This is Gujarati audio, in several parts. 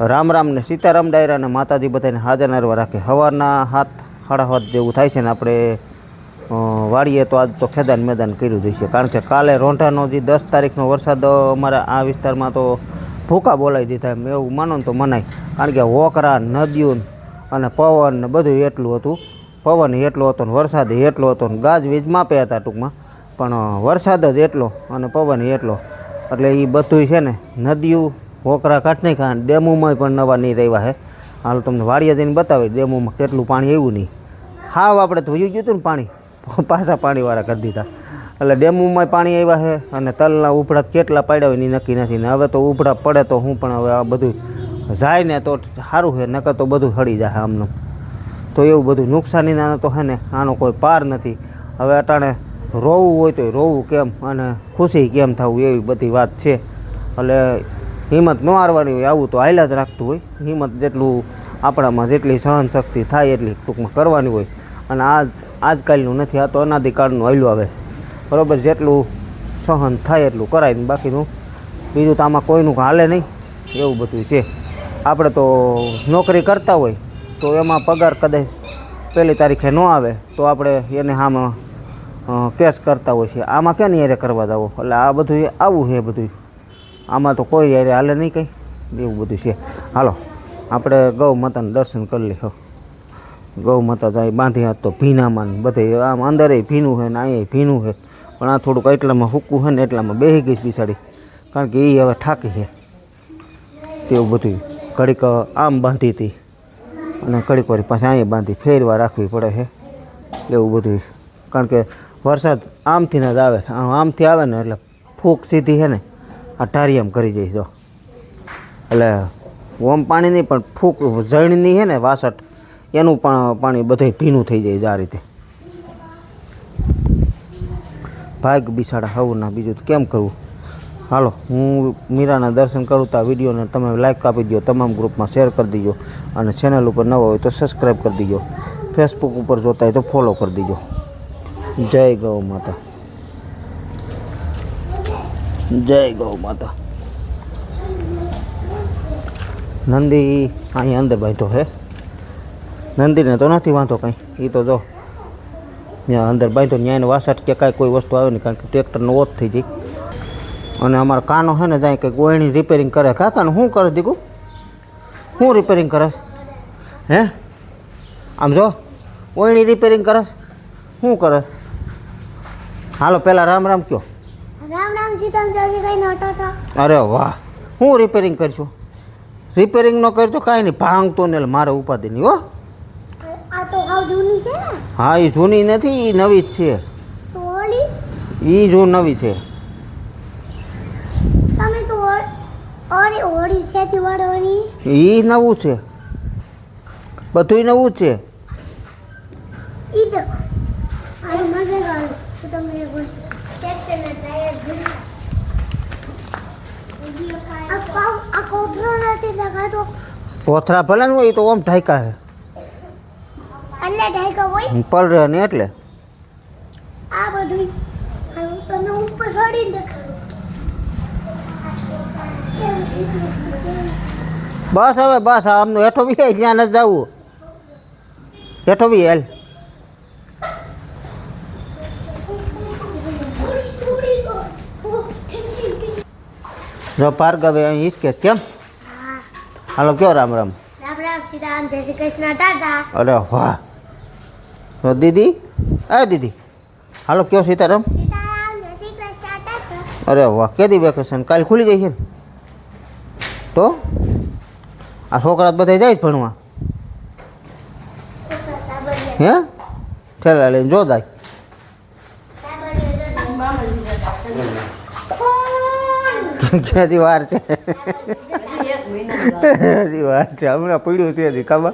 રામ રામ ને સીતારામ ડાયરા અને માતાજી બધાને હાજર નરવા રાખે. હવાના હાથ સાડા હાથ જેવું થાય છે ને આપણે વાળીએ તો આજ તો ખેદાન મેદાન કર્યું જોઈશે કારણ કે કાલે રોંઢાનો જે દસ તારીખનો વરસાદ અમારા આ વિસ્તારમાં તો ભૂકા બોલાવી દીધા એમ. એવું માનો ને તો મનાય. કારણ કે વોકરા, નદીઓ અને પવન ને બધું એટલું હતું. પવન એટલો હતો ને વરસાદ એટલો હતો ને ગાજવીજ માપે હતા ટૂંકમાં. પણ વરસાદ જ એટલો અને પવન એટલો. એટલે એ બધું છે ને, નદીઓ વોકરા કાઢ નહીં ખાન ડેમોમાં પણ નવા નહીં રહ્યા છે હાલ તમને વાડીએ જઈને બતાવી ડેમોમાં કેટલું પાણી આવ્યું નહીં. હાવ આપણે વયું ગયું હતું ને પાણી. પાછા પાણીવાળા કરી દીધા. એટલે ડેમોમાં પાણી આવ્યા છે અને તલના ઉભડા કેટલા પાડ્યા હોય એની નક્કી નથી. ને હવે તો ઉભડા પડે તો હું પણ હવે આ બધું જાય ને તો સારું છે નકર તો બધું હળી જાય આમનું. તો એવું બધું નુકસાનીના તો છે ને, આનો કોઈ પાર નથી. હવે અટાણે રોવું હોય તો રોવું કેમ અને ખુશી કેમ થવું એવી બધી વાત છે. એટલે હિંમત ન હારવાની હોય, આવું તો હાલ્યા જ રાખતું હોય. હિંમત જેટલું આપણામાં જેટલી સહન શક્તિ થાય એટલી ટૂંકમાં કરવાની હોય. અને આ આજકાલનું નથી, આ તો અનાધિકાળનું હાલ્યું આવે. બરાબર, જેટલું સહન થાય એટલું કરાય ને બાકીનું. બીજું તો આમાં કોઈનું હાલે નહીં, એવું બધું છે. આપણે તો નોકરી કરતા હોય, તો એમાં પગાર કદાચ પહેલી તારીખે ન આવે, તો આપણે એને આમાં કેસ કરતા હોય છે. આમાં ક્યાં નહીં યારે કરવા જાવો? એટલે આ બધું આવું છે બધું આમાં તો કોઈ યારે હાલે નહીં કંઈ. એવું બધું છે. હાલો, આપણે ગૌ માતાના દર્શન કરી લઈએ ગૌ માતા અહીં બાંધી હાથ તો ભીનામાં ને બધે, આમ અંદરે ભીનું છે ને અહીંયા ભીનું છે. પણ આ થોડુંક એટલામાં હૂકું છે ને એટલામાં બેસી ગઈ બિસાડી કારણ કે એ હવે ઠાકી છે. તેવું બધું ઘડીક આમ બાંધી હતી. અને ઘડીક વાર પાછી અહીંયા બાંધી ફેરવા રાખવી પડે છે. એવું બધું કારણ કે વરસાદ આમથી જ આવે. આમથી આવે ને એટલે ફૂંક સીધી છે ને. આ ટારિયમ કરી દઈશ, જો. એટલે ઓમ પાણી નહીં, પણ ફૂક ઝણની છે ને વાસટ, એનું પણ પાણી બધે ભીનું થઈ જાય આ રીતે. ભાગ બિસાડા હવના બીજું કેમ કરવું? હાલો, હું મીરાના દર્શન કરું તો આ વિડીયોને તમે લાઈક આપી દો તમામ ગ્રુપમાં શેર કરી દીજો, અને ચેનલ ઉપર નવો હોય તો સબસ્ક્રાઈબ કરી દીજો. ફેસબુક ઉપર જોતા હોય તો ફોલો કરી દીજો. જય ગૌ માતા. જય ગૌ માતા. નંદી અહીં અંદર બાંધો હે. નંદીને તો નથી વાંધો કંઈ. એ તો જો, ત્યાં અંદર બાંધો એને વાસઠ કે કાંઈ કોઈ વસ્તુ આવે નહીં કારણ કે ટ્રેક્ટરનો ઓત થઈ જાય. અને અમારા કાનો છે ને જાય કંઈક ગોળણી રિપેરિંગ કરે. કાકાને શું કરે દીકું? શું રિપેરિંગ કરે? હે? આમ જો, ઓયણી રિપેરિંગ કરે? શું કરે? હાલો, પહેલાં રામ રામ કયો. રામ રામ સીતારામ જાજી કઈ નટો તો અરે વાહ. હું રિપેરિંગ કરશું રિપેરિંગ ન કર્યું તો કાંઈ નહીં. ભાંગતો ને મારે ઉપાધિ નહીં હો. આ તો હાવ જૂની છે ને. હા એ જૂની નથી એ નવી જ છે. તો ઓલી? એ જો નવી છે. તમે તો ઓળ- ઓળી છે ખેતી વાળવાની? એ નવું છે. બધુંય નવું છે. ઈ તો આ મને ગાવ તો તમે એક ટ્રેક્ટરના ટાયર જૂના આ પાવ આ કોથળો નથી દેખાતો પોથરા ભલે ને હોય એ તો ઓમ ઢાયકા છે એટલે ઢાઈકા હોય પલરે ને એટલે આ બધું આ તમે ઉપર છોડીને દેખાડો બસ હવે બસ આમનું હેઠો બી ત્યાં નથી જવું હેઠો બી હેલ જો ભાર્ગવે અહીં હિસકેસ કેમ હા હાલો કયો રામ રામ? રામ રામ સીતારામ જય શ્રી કૃષ્ણ દાદા. અરે વાહ. તો દીદી? એ દીદી. હાલો કયો સીતારામ? જય અરે વાહ કેદી વેકેશન? કાલ ખુલી ગઈ છે તો? આ છોકરા બધા જાય જ ભણવા. હે? ઠેલા લઈને જો દાય. ક્યાંથી વાર છે? હજી વાત છે. હમણાં પડ્યું છે હજી ખબર?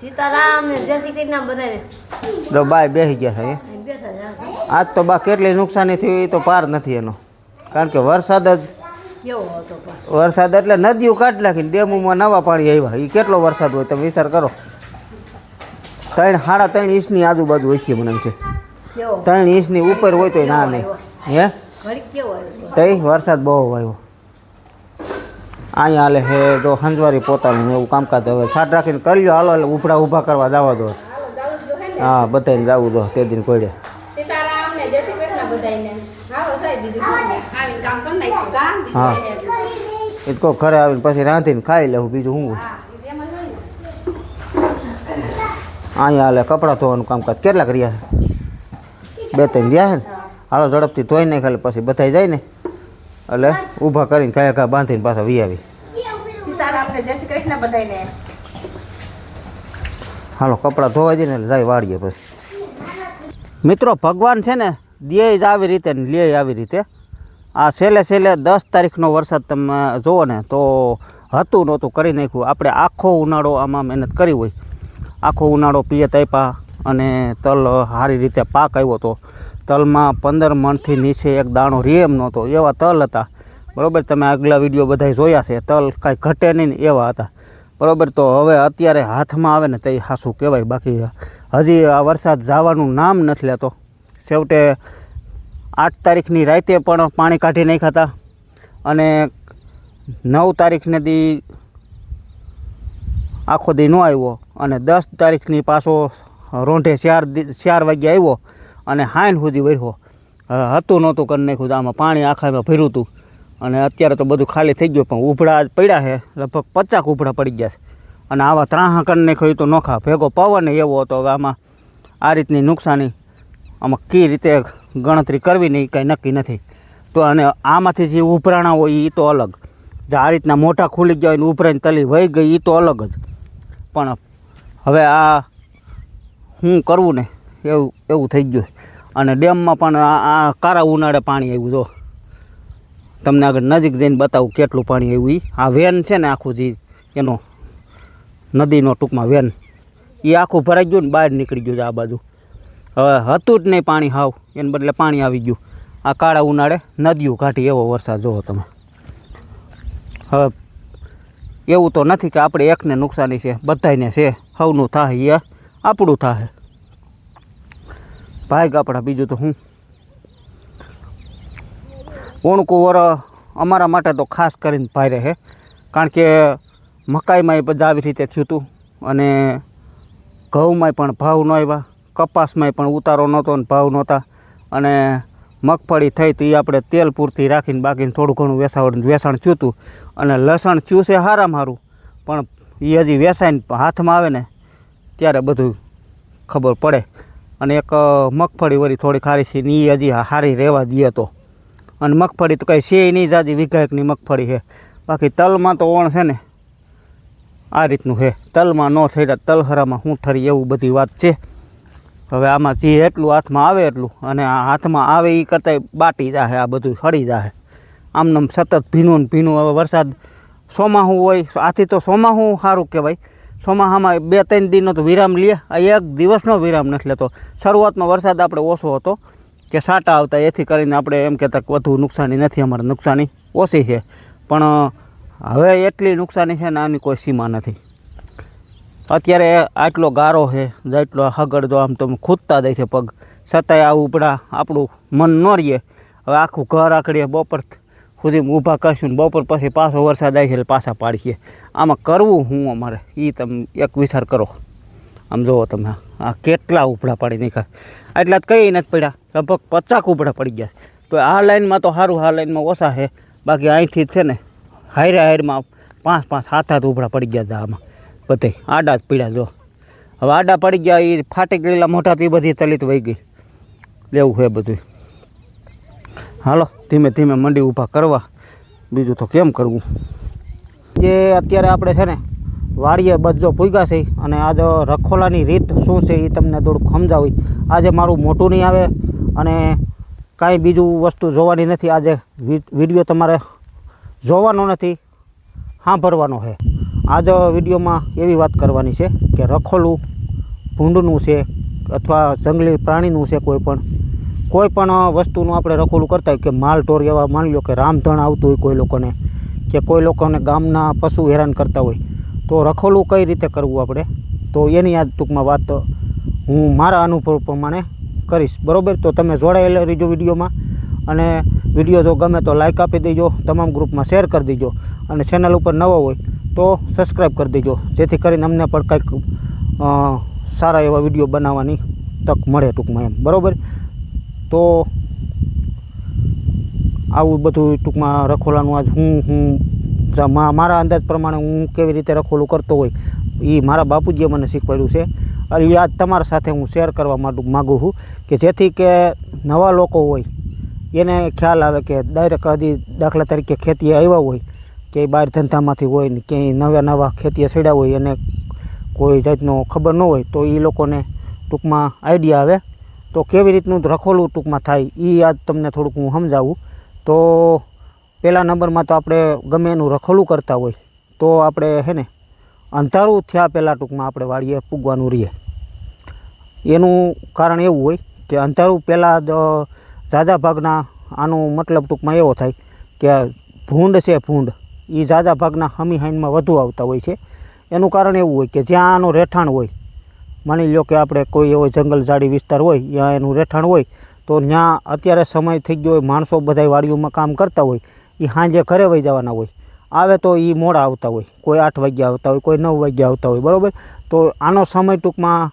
સીતારામ ને જય શ્રી કૃષ્ણ બધાને તો બાય બેસી ગયા છે આજ તો બા કેટલી નુકસાની થઈ એ તો પાર નથી એનો. કારણ કે વરસાદ જ વરસાદ એટલે નદીઓ કાઢી નાખીને ડેમોમાં નવા પાણી આવ્યા. એ કેટલો વરસાદ હોય તમે વિચાર કરો. ત્રણ સાડા ત્રણ ઇંચની આજુબાજુ હોય છે મને એમ છે. ત્રણ ઇંચની ઉપર હોય તો ના નહીં હે? તઈ વરસાદ બહુ આવ્યો. અહીંયા હાલે હે જો હંજવારી પોતાનું એવું કામકાજ હવે સાટ રાખીને કરી લો હાલો એટલે ઉપડા ઊભા કરવા જવા દો. હા બધાને જવું દો તે દિન હા. કઈ નહીં. એ તો ઘરે આવીને પછી રાંધીને ખાઈ લેવું બીજું. હા? અહીંયા હાલે કપડાં ધોવાનું કામકાજ કેટલાક રહ્યા બે ત્રણ રહ્યા હે ને? હાલો ઝડપથી ધોઈ નાખે પછી બધાય જાય ને. એટલે ઊભા કરીને કયા કયા બાંધીને પાછા વી આવી. હાલો કપડાં ધોવાઈ જઈને જાય વાળીએ પછી. મિત્રો ભગવાન છે ને દે જ આવી રીતે ને લે આવી રીતે. આ છેલ્લે છેલ્લે દસ તારીખનો વરસાદ તમે જુઓ ને તો હતું નહોતું કરી નાખ્યું. આપણે આખો ઉનાળો આમાં મહેનત કરી હોય. આખો ઉનાળો પિયત આપ્યા અને તલ સારી રીતે પાક આવ્યો હતો તલમાં પંદર મણથી નીચે એક દાણો રેમ નહોતો, એવા તલ હતા. બરાબર, તમે આગલા વીડિયો બધા જોયા છે, તલ કાંઈ ઘટે નહીં એવા હતા. બરાબર, તો હવે અત્યારે હાથમાં આવે ને તે હાસું કહેવાય, બાકી હજી આ વરસાદ જવાનું નામ નથી લેતો. છેવટે આઠ તારીખની રાતે પણ પાણી કાઢી નાખ્યા હતા. અને નવ તારીખને દી આખો દી ન આવ્યો અને દસ તારીખની પાછો રોંઢે ચાર ચાર વાગ્યે આવ્યો. અને હાઈન સુધી વર્યો. હતું નહોતું કરી નાખ્યું આમાં પાણી આખામાં ભર્યું હતું. અને અત્યારે તો બધું ખાલી થઈ ગયું પણ ઉભડા પડ્યા છે. લગભગ પચાક ઉભડા પડી ગયા છે. અને આવા ત્રાહા કરી નાખ્યો તો નોખા. ભેગો પવન એવો હતો. આમાં આ રીતની નુકસાની આમાં કઈ રીતે ગણતરી કરવી નહીં કાંઈ નક્કી નથી. તો અને આમાંથી જે ઉભરાણા હોય એ તો અલગ. જે આ રીતના મોટા ખુલી ગયા હોય ને ઉભરાઈને તલી વહી ગઈ એ તો અલગ જ. પણ હવે આ શું કરવું ને એવું એવું થઈ ગયું અને ડેમમાં પણ આ કારા ઉનાળે પાણી આવ્યું, જો. તમને આગળ નજીક જઈને બતાવું કેટલું પાણી આવ્યું એ આ વેન છે ને આખું જે એનો નદીનો ટૂંકમાં વેન. એ આખું ભરાઈ ગયું ને બહાર નીકળી ગયું છે આ બાજુ. હવે હતું જ નહીં પાણી હાવ. એને બદલે પાણી આવી ગયું. આ કાળા ઉનાળે નદીઓ કાઢી એવો વરસાદ જોવો તમે. હવે એવું તો નથી કે આપણે એકને નુકસાની છે, બધાયને છે. હવનું થાય એ આપણું થાય. ભાગ આપણા, બીજું તો હું. ઓણકું વર અમારા માટે તો ખાસ કરીને ભાઈ રહે કારણ કે મકાઈમાં એ આવી રીતે થયું હતું અને ઘઉંમાંય પણ ભાવ ન આવ્યા, કપાસમાંય પણ ઉતારો નહોતો ને ભાવ નહોતા. અને મગફળી થઈ તો એ આપણે તેલ પૂરતી રાખીને બાકીને થોડું ઘણું વેસાવડ, વેસાણ થયું હતું અને લસણ થયું છે સારામાં સારું પણ એ હજી વેસાઈને હાથમાં આવે ને, ત્યારે બધું ખબર પડે. અને એક મગફળી વળી થોડી ખારી છે ને એ હજી સારી રહેવા દે તો. અને મગફળી તો કંઈ છે નહીં જાજી વિઘાયકની મગફળી છે. બાકી તલમાં તો ઓણ છે ને, આ રીતનું છે. તલમાં ન થઈ રહ્યા તલહરામાં હું ઠરી એવું બધી વાત છે. હવે આમાં જે એટલું હાથમાં આવે એટલું, અને આ હાથમાં આવે એ કરતાંય બાટી જાહે, આ બધું સડી જાહે. આમનામ સતત ભીનું ને ભીનું, હવે વરસાદ સોમાહું હોય, આથી તો સોમાહું સારું કહેવાય. ચોમાહામાં બે ત્રણ દિનનો તો વિરામ લે. આ એક દિવસનો વિરામ નથી લેતો. શરૂઆતમાં વરસાદ આપણે ઓછો હતો કે સાટા આવતા, એથી કરીને આપણે એમ કહેતા કે વધુ નુકસાની નથી, અમારે નુકસાની ઓછી છે. પણ હવે એટલી નુકસાની છે ને આની કોઈ સીમા નથી. અત્યારે આટલો ગારો છે, જેટલો હગડ જો આમ તો ખૂદતા જાય છે પગ. છતાંય આ ઉપડા આપણું મન ન રહીએ હવે આખું ઘર આકડીએ બપોર સુધી ઊભા કરશું બપોર પછી પાછો વરસાદ આવી છે એટલે પાછા પાડીએ. આમાં કરવું હું અમારે? એ તમે એક વિચાર કરો. આમ જુઓ તમે. આ કેટલા ઉપડા પાડી નાખ્યા. એટલા જ કંઈ નથી પડ્યા. લગભગ પચાક ઉપડા પડી ગયા છે. તો આ લાઈનમાં તો સારું આ લાઈનમાં ઓછા છે. બાકી અહીંથી છે ને, હાયરે હાયરમાં પાંચ પાંચ, સાત સાત ઉપડા પડી ગયા હતા આમાં. બધે આડા જ પીડા જો. હવે આડા પડી ગયા એ ફાટી ગયેલા મોટાથી બધી તલિત વહી ગઈ. લેવું છે બધું. હાલો, ધીમે ધીમે મંડી ઊભા કરવા. બીજું તો કેમ કરવું? જે અત્યારે આપણે છે ને, વાડીએ બજો પૂગ્યા છે અને આજે રખોલાની રીત શું છે એ તમને થોડુંક સમજાવી. આજે મારું મોટું નહીં આવે અને કાંઈ બીજું વસ્તુ જોવાની નથી. આજે વીડિયો તમારે જોવાનો નથી, સાંભળવાનો છે. આજે વિડીયોમાં એવી વાત કરવાની છે કે રખોલું ભૂંડનું છે અથવા જંગલી પ્રાણીનું છે કોઈ પણ. કોઈ પણ વસ્તુનું આપણે રખોલું કરતા હોય કે માલ ઢોર એવા માની લો કે રામધણ આવતું હોય કોઈ લોકોને, કે કોઈ લોકોને ગામના પશુ હેરાન કરતા હોય, તો રખોલું કઈ રીતે કરવું આપણે? તો એની આ ટૂંકમાં વાત હું મારા અનુભવ પ્રમાણે કરીશ. બરાબર? તો તમે જોડાયેલા રહીજો વિડીયોમાં અને વીડિયો જો ગમે તો લાઇક આપી દેજો, તમામ ગ્રુપમાં શેર કરી દેજો અને ચેનલ ઉપર નવો હોય તો સબસ્ક્રાઈબ કરી દેજો, જેથી કરીને અમને પણ કંઈક સારા એવા વીડિયો બનાવવાની તક મળે ટૂંકમાં એમ. બરાબર? તો આવું બધું ટૂંકમાં રખોલાનું આજ હું હું મારા અંદાજ પ્રમાણે હું કેવી રીતે રખોલું કરતો હોય એ મારા બાપુજીએ મને શીખવાડ્યું છે. અને એ આજ તમારા સાથે હું શેર કરવા માટે માગું છું કે જેથી કે નવા લોકો હોય, એને ખ્યાલ આવે કે ડાયરેક્ટ હજી દાખલા તરીકે ખેતીએ આવ્યા હોય, કે બહાર ધંધામાંથી હોય ને ક્યાંય નવા નવા ખેતીએ સડ્યા હોય, એને કોઈ જાતનો ખબર ન હોય, તો એ લોકોને ટૂંકમાં આઈડિયા આવે. તો કેવી રીતનું રખોલું ટૂંકમાં થાય એ આજ તમને થોડુંક હું સમજાવું. તો પહેલા નંબરમાં તો આપણે ગમે એનું રખોલું કરતા હોય, તો આપણે હે ને અંધારું થયા પહેલાં ટૂંકમાં આપણે વાળીએ, પૂગવાનું રહીએ. એનું કારણ એવું હોય કે અંધારું પહેલાં ઝાઝા ભાગના આનું મતલબ ટૂંકમાં એવો થાય કે ભૂંડ છે ભૂંડ એ ઝાઝા ભાગના હમી હાઈનમાં વધુ આવતા હોય છે. એનું કારણ એવું હોય કે જ્યાં આનું રહેઠાણ હોય માની લો કે આપણે કોઈ એવો જંગલ ઝાડી વિસ્તાર હોય ત્યાં એનું રહેઠાણ હોય, તો ત્યાં અત્યારે સમય થઈ ગયો હોય, માણસો બધા વાડીઓમાં કામ કરતા હોય એ સાંજે ઘરે વહી જવાના હોય. આવે તો એ મોડા આવતા હોય, કોઈ આઠ વાગ્યા આવતા હોય, કોઈ નવ વાગ્યા આવતા હોય, બરાબર? તો આનો સમય ટૂંકમાં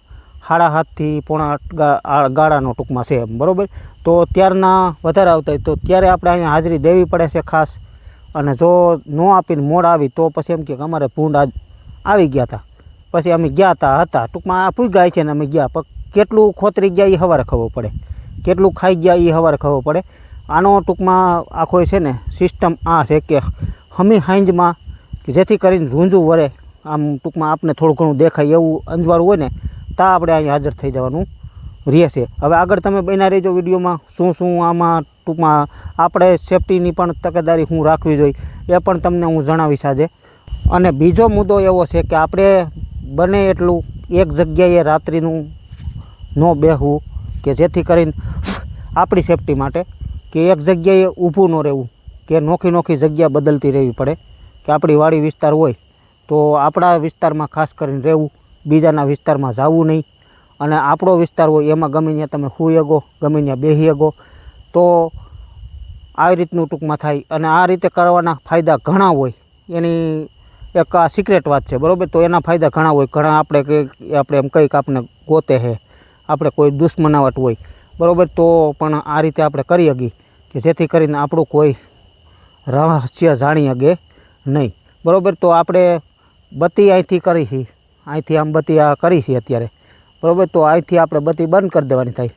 સાડા સાતથી પોણા ગાળાનો ટૂંકમાં છે એમ, બરાબર? તો ત્યારના વધારે આવતા હોય, તો ત્યારે આપણે અહીંયા હાજરી દેવી પડે છે ખાસ. અને જો ન આપીને મોડ આવી, તો પછી એમ કે અમારે ભૂંડ આજ આવી ગયા હતા પછી અમે ગયા હતા હતા. ટૂંકમાં આ પૂગ્યા છે ને અમે ગયા. પણ કેટલું ખોતરી ગયા એ સવારે ખબર પડે. કેટલું ખાઈ ગયા એ સવારે ખબર પડે. આનો ટૂંકમાં આખો છે ને સિસ્ટમ આ છે કે હમી હાંજમાં જેથી કરીને રૂંઝું વરે. આમ ટૂંકમાં આપને થોડું ઘણું દેખાય એવું અંજવાળું હોય ને, તા આપણે અહીં હાજર થઈ જવાનું રહેશે. હવે આગળ તમે બન્યા રહેજો વિડીયોમાં. શું શું આમાં ટૂંકમાં આપણે સેફટીની પણ તકેદારી હું રાખવી જોઈએ, એ પણ તમને હું જણાવીશ આજે. અને બીજો મુદ્દો એવો છે કે આપણે બને એટલું એક જગ્યાએ રાત્રિનું ન બેહવું કે જેથી કરીને આપણી સેફટી માટે કે એક જગ્યાએ ઊભું ન રહેવું, કે નોખી નોખી જગ્યા બદલતી રહેવી પડે, કે આપણી વાડી વિસ્તાર હોય તો આપણા વિસ્તારમાં ખાસ કરીને રહેવું, બીજાના વિસ્તારમાં જવું નહીં. અને આપણો વિસ્તાર હોય એમાં ગમે ત્યાં તમે શકો, ગમે ત્યાં શકો, તો આવી રીતનું ટૂંકમાં થાય. અને આ રીતે કરવાના ફાયદા ઘણા હોય. એની એક આ સિક્રેટ વાત છે, બરાબર? તો એના ફાયદા ઘણા હોય. ઘણા આપણે કે, આપણે એમ કંઈક આપણે ગોતે હે. આપણે કોઈ દુશ્મનાવટ હોય. બરાબર? તો પણ આ રીતે આપણે કરી શકીએ કે જેથી કરીને આપણું કોઈ રહસ્ય જાણી શકે નહીં. બરાબર? તો આપણે બત્તી અહીંથી કરી છે. અહીંથી આમ બત્તી આ કરી છે અત્યારે. બરાબર? તો અહીંથી આપણે બત્તી બંધ કરી દેવાની થાય.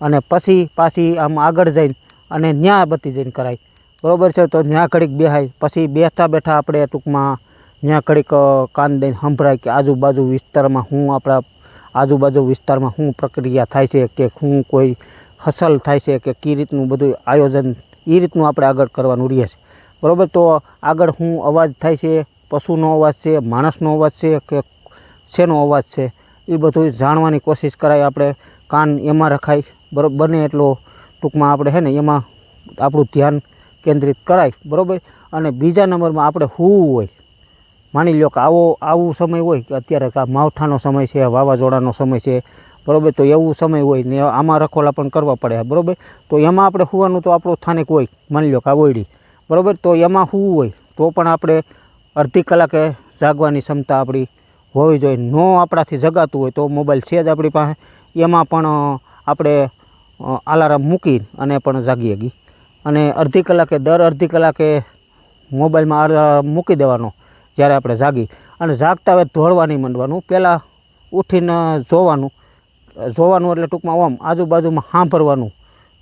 અને પછી પાછી આમ આગળ જઈને અને ન્યા બત્તી જઈને કરાય. બરાબર છે, તો ત્યાં ઘડીક બેહાય. પછી બેઠા બેઠા આપણે ટૂંકમાં ત્યાં ઘડીક કાન દઈને સંભળાય કે આજુબાજુ વિસ્તારમાં હું આપણા આજુબાજુ વિસ્તારમાં શું પ્રક્રિયા થાય છે કે શું કોઈ હસલ થાય છે કે કઈ રીતનું બધું આયોજન એ રીતનું આપણે આગળ કરવાનું રહે છે. બરાબર, તો આગળ શું અવાજ થાય છે, પશુનો અવાજ છે, માણસનો અવાજ છે કે શેનો અવાજ છે એ બધું જાણવાની કોશિશ કરાય આપણે, કાન એમાં રખાય. બરાબર, બને એટલો ટૂંકમાં આપણે હે ને એમાં આપણું ધ્યાન કેન્દ્રિત કરાય, બરાબર? અને બીજા નંબરમાં આપણે હોવું હોય. માની લો કે આવો, આવું સમય હોય કે અત્યારે આ માવઠાનો સમય છે વાવાઝોડાનો સમય છે, બરાબર? તો એવું સમય હોય ને આમાં રખોલા પણ કરવા પડે, બરાબર? તો એમાં આપણે હોવાનું તો આપણું સ્થાનિક હોય, માની લો કે આવડી બરાબર? તો એમાં હોવું હોય, તો પણ આપણે અડધી કલાકે જાગવાની ક્ષમતા આપણી હોવી જોઈએ. ન આપણાથી જગાતું હોય તો મોબાઈલ છે જ આપણી પાસે, એમાં પણ આપણે અલાર્મ મૂકી અને પણ જાગી શકીએ અને અડધી કલાકે, દર અડધી કલાકે મોબાઈલમાં મૂકી દેવાનો જ્યારે આપણે જાગી અને જાગતા હવે નહીં માંડવાનું. પહેલાં ઉઠીને જોવાનું જોવાનું એટલે ટૂંકમાં આમ આજુબાજુમાં સાંભળવાનું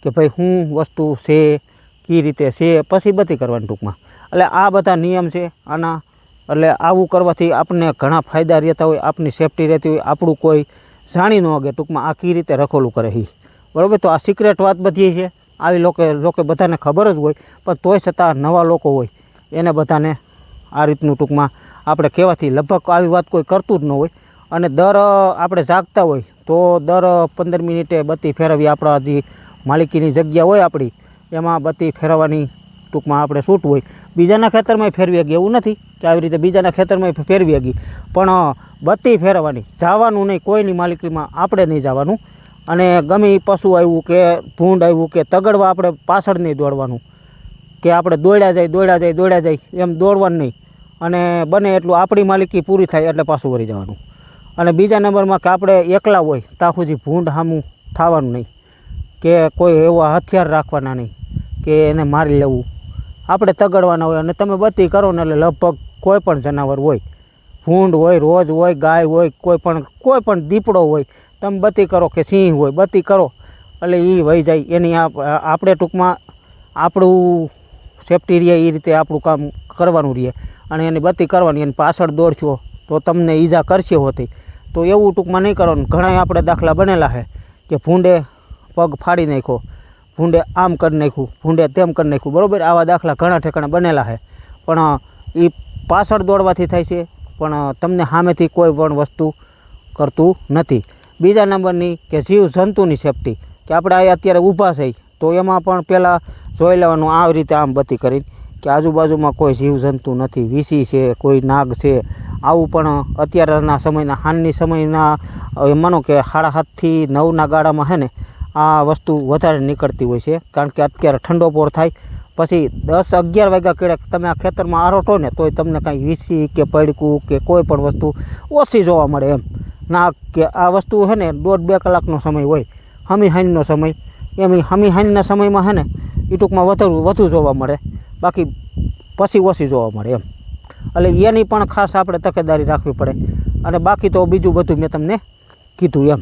કે ભાઈ શું વસ્તુ છે કઈ રીતે છે, પછી બધી કરવાની ટૂંકમાં. એટલે આ બધા નિયમ છે, આના એટલે આવું કરવાથી આપણને ઘણા ફાયદા રહેતા હોય, આપની સેફટી રહેતી હોય, આપણું કોઈ જાણી ન વાગે ટૂંકમાં આ કઈ રીતે રખોલું કરે એ બરાબર? તો આ સિક્રેટ વાત બધી છે. આવી લોકો લોકો બધાને ખબર જ હોય, પણ તોય છતાં નવા લોકો હોય, એને બધાને આ રીતનું ટૂંકમાં આપણે કહેવાથી લગભગ આવી વાત કોઈ કરતું જ ન હોય. અને દર આપણે જાગતા હોય, તો દર પંદર મિનિટે બત્તી ફેરવી આપણા જે માલિકીની જગ્યા હોય આપણી, એમાં બત્તી ફેરવવાની ટૂંકમાં આપણે છૂટ હોય. બીજાના ખેતરમાં ફેરવી શકીએ એવું નથી કે આવી રીતે બીજાના ખેતરમાં ફેરવી શકીએ પણ બત્તી ફેરવવાની, જવાનું નહીં, કોઈની માલિકીમાં આપણે નહીં જવાનું. અને ગમે એ પશુ આવ્યું કે ભૂંડ આવ્યું કે તગડવા આપણે પાછળ નહીં દોડવાનું. કે આપણે દોડ્યા જાય દોડ્યા જાય દોડ્યા જાય, એમ દોડવાનું નહીં. અને બને એટલું આપણી માલિકી પૂરી થાય એટલે પાછું વળી જવાનું. અને બીજા નંબરમાં કે આપણે એકલા હોય તાખુજી ભૂંડ સામું થવાનું નહીં. કે કોઈ એવા હથિયાર રાખવાના નહીં, કે એને મારી લેવું. આપણે તગડવાના હોય અને તમે બત્તી કરો ને એટલે લગભગ કોઈ પણ જનાવર હોય. ભૂંડ હોય, રોજ હોય, ગાય હોય, કોઈ પણ કોઈ પણ દીપડો હોય તમે બત્તી કરો કે સિંહ હોય બત્તી કરો. એટલે એ વહી જાય. એની આપણે ટૂંકમાં આપણું સેફટી રહે એ રીતે આપણું કામ કરવાનું રહે. અને એની બત્તી કરવાની, એની પાછળ દોડશો, તો તમને ઈજા કરશે હોતી. તો એવું ટૂંકમાં નહીં કરવાનું. ઘણા આપણે દાખલા બનેલા છે કે ભૂંડે પગ ફાડી નાખ્યો, ભૂંડે આમ કરી નાખ્યું, ભૂંડે તેમ કરી નાખ્યું. બરાબર? આવા દાખલા ઘણા ઠેકાણે બનેલા છે પણ એ પાછળ દોડવાથી થાય છે. પણ તમને સામેથી કોઈ પણ વસ્તુ કરતું નથી. બીજા નંબરની કે જીવ જંતુની સેફટી કે આપણે આ અત્યારે ઊભા થઈ તો એમાં પણ પહેલાં જોઈ લેવાનું આ રીતે આમ બત્તી કરીને, કે આજુબાજુમાં કોઈ જીવજંતુ નથી, વીસી છે, કોઈ નાગ છે, આવું પણ અત્યારના સમયના, હાલની સમયના માનો કે સાડા સાતથી નવના ગાળામાં છે ને, આ વસ્તુ વધારે નીકળતી હોય છે, કારણ કે અત્યારે ઠંડો પોર થાય, પછી દસ અગિયાર વાગ્યા કેળે તમે આ ખેતરમાં આરોટો ને, તોય તમને કાંઈ વીસી કે પડકું કે કોઈ પણ વસ્તુ ઓછી જોવા મળે એમ. ના, કે આ વસ્તુ છે ને, દોઢ બે કલાકનો સમય હોય હમી હાનીનો સમય. એમ હમી હાનીના સમયમાં છે ને એ ટૂંકમાં વધુ વધુ જોવા મળે. બાકી પછી ઓછી જોવા મળે એમ. એટલે એની પણ ખાસ આપણે તકેદારી રાખવી પડે. અને બાકી તો બીજું બધું મેં તમને કીધું એમ.